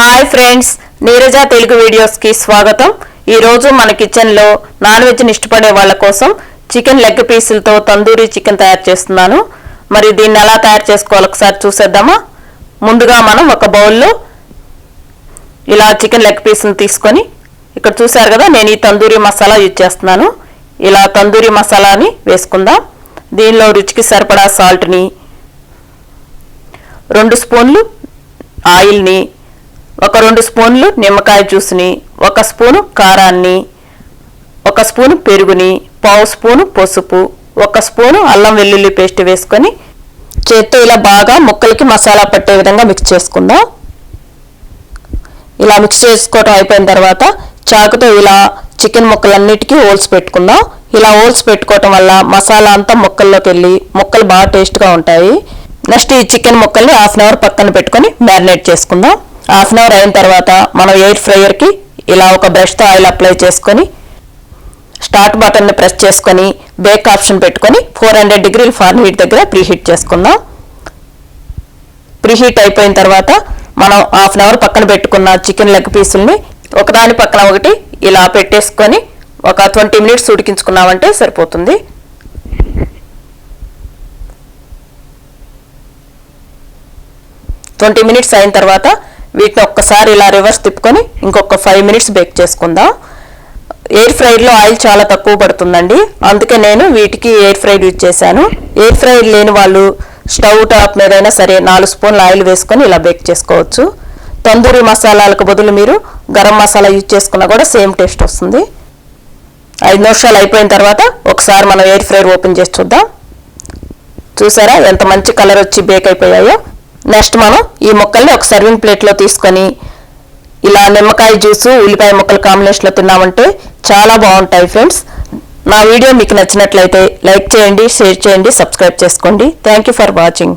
Hi friends Neeraja Telugu వీడియోస్కి స్వాగతం. ఈరోజు మన కిచెన్లో నాన్ వెజ్ని ఇష్టపడే వాళ్ళ కోసం చికెన్ లెగ్ పీసులతో తందూరి చికెన్ తయారు చేస్తున్నాను. మరి దీన్ని ఎలా తయారు చేసుకోవాలి ఒకసారి చూసేద్దామా? ముందుగా మనం ఒక బౌల్లో ఇలా చికెన్ లెగ్ పీసులు తీసుకొని ఇక్కడ చూసారు కదా నేను ఈ తందూరి మసాలా యూజ్ చేస్తున్నాను. ఇలా తందూరి మసాలాని వేసుకుందాం. దీనిలో రుచికి సరిపడా సాల్ట్ని రెండు స్పూన్లు ఆయిల్ని ఒక రెండు స్పూన్లు నిమ్మకాయ జ్యూస్ని ఒక స్పూను కారాన్ని ఒక స్పూను పెరుగుని పావు స్పూను పసుపు ఒక స్పూను అల్లం వెల్లుల్లి పేస్ట్ వేసుకొని చేత్తో ఇలా బాగా ముక్కలకి మసాలా పట్టే విధంగా మిక్స్ చేసుకుందాం. ఇలా మిక్స్ చేసుకోవటం అయిపోయిన తర్వాత చాకుతో ఇలా చికెన్ ముక్కలన్నిటికీ హోల్స్ పెట్టుకుందాం. ఇలా హోల్స్ పెట్టుకోవటం వల్ల మసాలా అంతా ముక్కల్లోకి వెళ్ళి ముక్కలు బాగా టేస్ట్గా ఉంటాయి. నెక్స్ట్ ఈ చికెన్ ముక్కల్ని హాఫ్ అన్ అవర్ పక్కన పెట్టుకొని మ్యారినేట్ చేసుకుందాం. హాఫ్ అన్ అవర్ అయిన తర్వాత మనం ఎయిర్ ఫ్రైయర్కి ఇలా ఒక బ్రష్తో ఆయిల్ అప్లై చేసుకొని స్టార్ట్ బటన్ని ప్రెస్ చేసుకొని బేక్ ఆప్షన్ పెట్టుకొని ఫోర్ హండ్రెడ్ డిగ్రీల ఫార్న్ హీట్ దగ్గర ప్రీహీట్ చేసుకుందాం. ప్రీహీట్ అయిపోయిన తర్వాత మనం హాఫ్ అన్ అవర్ పక్కన పెట్టుకున్న చికెన్ లెగ్ పీసుల్ని ఒకదాని పక్కన ఒకటి ఇలా పెట్టేసుకొని ఒక ట్వంటీ మినిట్స్ ఉడికించుకున్నామంటే సరిపోతుంది. ట్వంటీ మినిట్స్ అయిన తర్వాత వీటిని ఒక్కసారి ఇలా రివర్స్ తిప్పుకొని ఇంకొక ఫైవ్ మినిట్స్ బేక్ చేసుకుందాం. ఎయిర్ ఫ్రైడ్లో ఆయిల్ చాలా తక్కువ పడుతుందండి. అందుకే నేను వీటికి ఎయిర్ ఫ్రైడ్ యూజ్ చేశాను. ఎయిర్ ఫ్రైడ్ లేని వాళ్ళు స్టవ్ టాప్ మీదైనా సరే నాలుగు స్పూన్ల ఆయిల్ వేసుకొని ఇలా బేక్ చేసుకోవచ్చు. తందూరి మసాలాలకు బదులు మీరు గరం మసాలా యూజ్ చేసుకున్నా కూడా సేమ్ టేస్ట్ వస్తుంది. ఐదు నిమిషాలు అయిపోయిన తర్వాత ఒకసారి మనం ఎయిర్ ఫ్రైర్ ఓపెన్ చేసి చూద్దాం. చూసారా ఎంత మంచి కలర్ వచ్చి బేక్ అయిపోయాయో? నెక్స్ట్ మనం ఈ ముక్కల్ని ఒక సర్వింగ్ ప్లేట్లో తీసుకొని ఇలా నిమ్మకాయ జ్యూసు ఉల్లిపాయ ముక్కల కాంబినేషన్లో తిన్నామంటే చాలా బాగుంటాయి ఫ్రెండ్స్ నా వీడియో మీకు నచ్చినట్లయితే లైక్ చేయండి షేర్ చేయండి సబ్స్క్రైబ్ చేసుకోండి. Thank you for watching